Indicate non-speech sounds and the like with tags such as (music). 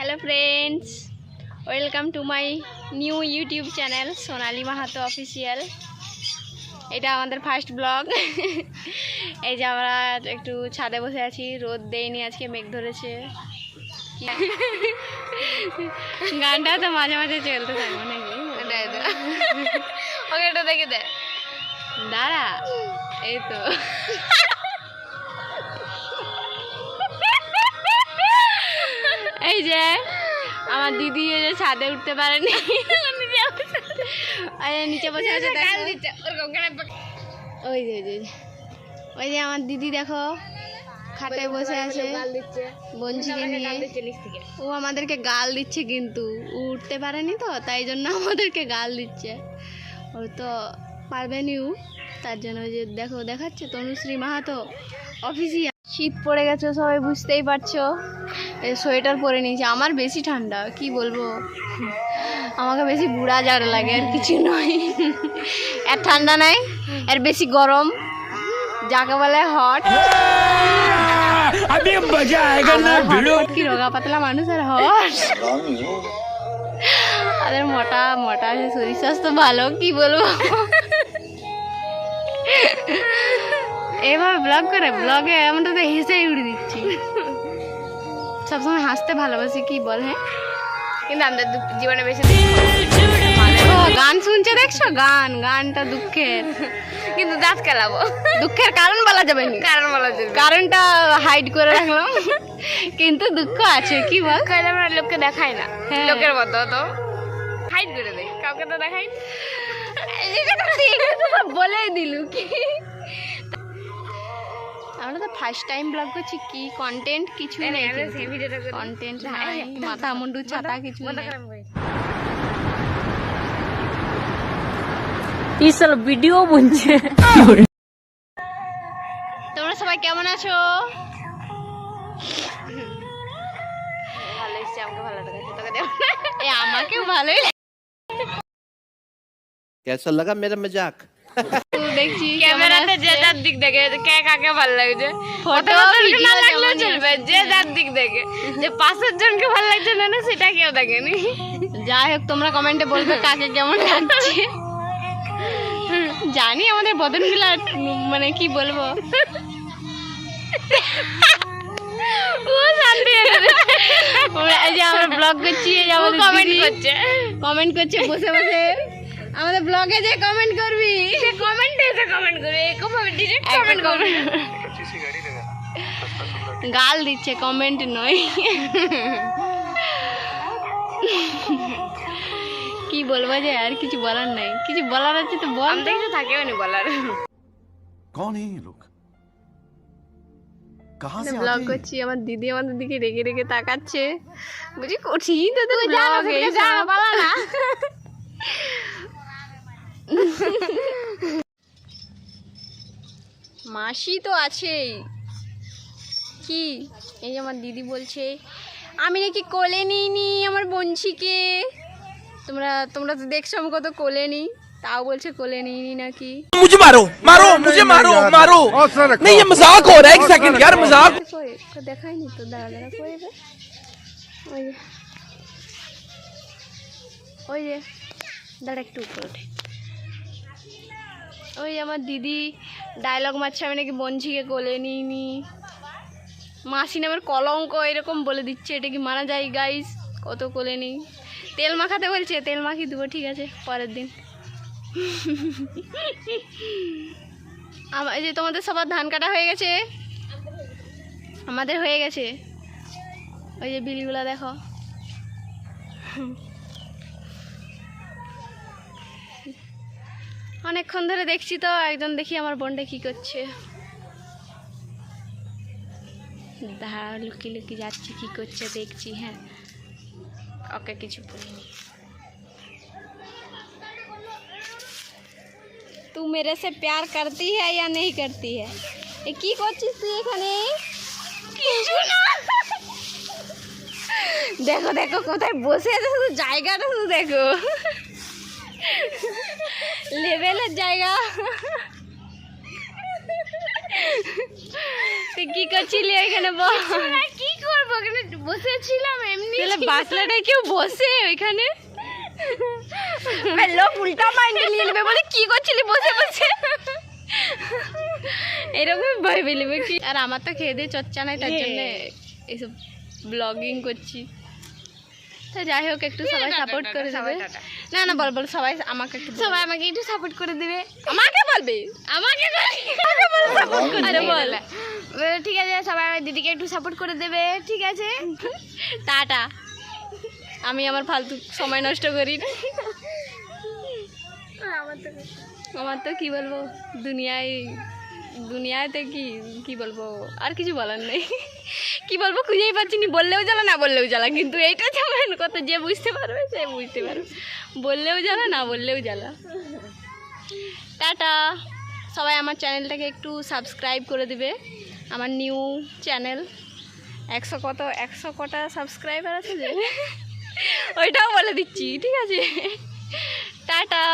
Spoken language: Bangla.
Hello friends welcome to my new YouTube channel Sonali Mahato official এটা আমাদের ফার্স্ট ব্লগ এই যে আমরা একটু ছাদে বসে আছি রোদ দেয়নি আজকে মেঘ ধরেছে। গানটা তো মাঝে মাঝে চলতে থাকবে নাকি ওকে এটা দেখে দে। দাঁড়া। এই তো। এই যে আমার দিদি এই যে ছাদে উঠতে পারেনি। নিচে বসে আছে ওই যে ওই যে ওই যে আমার দিদি দেখো। খাটে বসে আছে। গাল দিচ্ছে। বঞ্চিকে নিয়ে। ও আমাদেরকে গাল দিচ্ছে কিন্তু। উঠতে পারেনি তো তাই জন্য আমাদেরকে গাল দিচ্ছে। ও তো পারবেনি ও তার জন্য ওই যে দেখো দেখাচ্ছে তনুশ্রী মাহাতো। অফিসিয়াল। শীত পড়ে গেছে সবাই বুঝতেই পারছ। সোয়েটার পরে নিয়েছি। আমার বেশি ঠান্ডা কি বলব? আমাকে বেশি বুড়া যার লাগে আর কিছু নয়। আর ঠান্ডা নাই আর বেশি গরম। যাকে বলে হট কি রোগা পাতলা মানুষ আর হট আরে মোটা মোটা শরীর স্বাস্থ্য ভালো কি বলব? এভাবে ব্লগ করে ব্লগে আমরা তো হেসেই উড়ে দিচ্ছি। সবসময় হাসতে ভালোবাসি কি বল হ্যাঁ? কিন্তু আমাদের জীবনে বেশি গান শুনছে দেখছ? গান গানটা দুঃখের। কিন্তু দাঁত খেলাবো দুঃখের কারণ বলা যাবে না। কারণ বলা যাবে। কারণটা হাইড করে রাখলাম। কিন্তু দুঃখ আছে কি বল? লোককে দেখাই না। হ্যাঁ। লোকের মতো তো হাইড করে দেয় কাউকে তো দেখাই না। বলেই দিলু কি আমরা তো ফার্স্ট টাইম ব্লগ করছি কি কন্টেন্ট কিছু এই নে, নেই আমি সেই ভিডিওটা করি। কন্টেন্ট হ্যাঁ, নাই এই, মাথা মুন্ডু ছাতা কিছু মাথা নেই খারাপ করে। তোমরা সবাই কেমন আছো ভালো এসছে আমাকে ভালো দেখাচ্ছে তোকে দেবো এ আমাকেও ভালোই कैसा लगा मेरा मजाक (laughs) লাগছে দেখছি ক্যামেরাতে যে যার দিক দেখে কে কাকে ভালো লাগছে। Photo, ফটো না video লাগলেও যেমনই চলবে যে যার দিক দেখে। যে পাশের জনকে ভালো লাগছে না না সেটা কেউ দেখেনি। যাই হোক তোমরা কমেন্টে বলবে কাকে কেমন লাগছে। জানি আমাদের বদন বিলাট মানে কি বলব। ও শান্তি ওরা- এই যে আমরা ব্লগ করছি এই যে ও আমাদের কমেন্ট দিদি। করছে। কমেন্ট করছে বসে বসে। আমাদের ব্লগে যে কমেন্ট করবি। সে কমেন্টে এসে গাল দিচ্ছে কমেন্ট নয়। কি বলব যে আর কিছু বলার নাই। কিছু বলার আছে তো বল। আমি কিছু বলার। কোন এই লোক? ব্লগ করছি আমার দিদি আমাদের দিকে রেগে রেগে তাকাচ্ছে। বুঝি কঠিন তো না। (laughs) মাসি তো আছেই কি এই যে আমার দিদি বলছে আমি নাকি কোলে নিইনি আমার বঞ্চিকে তোমরা তোমরা তো দেখছো আমি কত কোলে নিই তাও বলছে কোলে নিইনি নাকি मुझे मारो मारो मुझे मारो मारो नहीं ये मजाक हो रहा है एक सेकंड यार मजाक কই কই দেখায়নি তো দাঁড়া দাঁড়া কই রে ওই যে ওই যে দাঁড়া একটু উপরে ওঠে ওই আমার দিদি ডায়লগ মারছে, আমি নাকি বঞ্চিকে কোলে নিইনি। মাসি নামের কলঙ্ক এরকম বলে দিচ্ছে, এটা কি মানা যায় গাইস কত কোলে নিই। তেল মাখাতে বলছে, তেল মাখি দেবো, ঠিক আছে, পরের দিন। আমার যে তোমাদের সবার ধান কাটা হয়ে গেছে? আমাদের হয়ে গেছে। ওই যে বিলগুলা দেখো। অনেকক্ষণ ধরে দেখছি তো একজন দেখি আমার বোনটা কি করছে। দাঁড়া লুকিয়ে লুকিয়ে যাচ্ছে কি করছে দেখছি হ্যাঁ। ওকে কিছু বলিনি। তু মেরে সে প্যার করতি হ্যাঁ নেই করতি হ্যাঁ। এ কি করছিস তুই এখানে? দেখো দেখো কোথায় বসে আছে জায়গাটা শুধু দেখো। লেভেলের জায়গা। তুই কি করছিলি এখানে বল? কি করব? ওখানে বসেছিলাম এমনি। তাহলে বাসলাটায় কেউ বসে ওইখানে? লোক উল্টা মাইন্ডে নিয়ে নেবে বলে কি করছিলি? বসে বসে। এরকম ভয় পেলিবে কি? আর আমার তো খেয়ে দিয়ে চর্চা নাই তার জন্য এইসব ব্লগিং করছি। তো যাই হোক একটু সবাই সাপোর্ট করে সবাই দেবে। না না বল বল সবাই আমাকে একটু সবাই আমাকে একটু সাপোর্ট করে দিবে। আমাকে বলবে? আমাকে আরে বল। বলে, ঠিক আছে সবাই আমার দিদিকে একটু সাপোর্ট করে দেবে ঠিক আছে? টাটা। আমি আমার ফালতু সময় নষ্ট করি। না আমার তো কি বলব? দুনিয়ায় দুনিয়াতে কি কি বলব? আর কিছু বলার নেই। কি বলব খুঁজেই পাচ্ছি না বললেও জ্বালা না বললেও জ্বালা। কিন্তু এইটা যেমন কথা যে বুঝতে পারবে সে বুঝতে পারবে। বললেও জ্বালা, না বললেও জ্বালা। টাটা। সবাই আমার চ্যানেলটাকে একটু সাবস্ক্রাইব করে দিবে। আমার নিউ চ্যানেল। একশো কত, একশো কটা সাবস্ক্রাইবার আছে যে? ওইটাও বলে দিচ্ছি, ঠিক আছে? টাটা।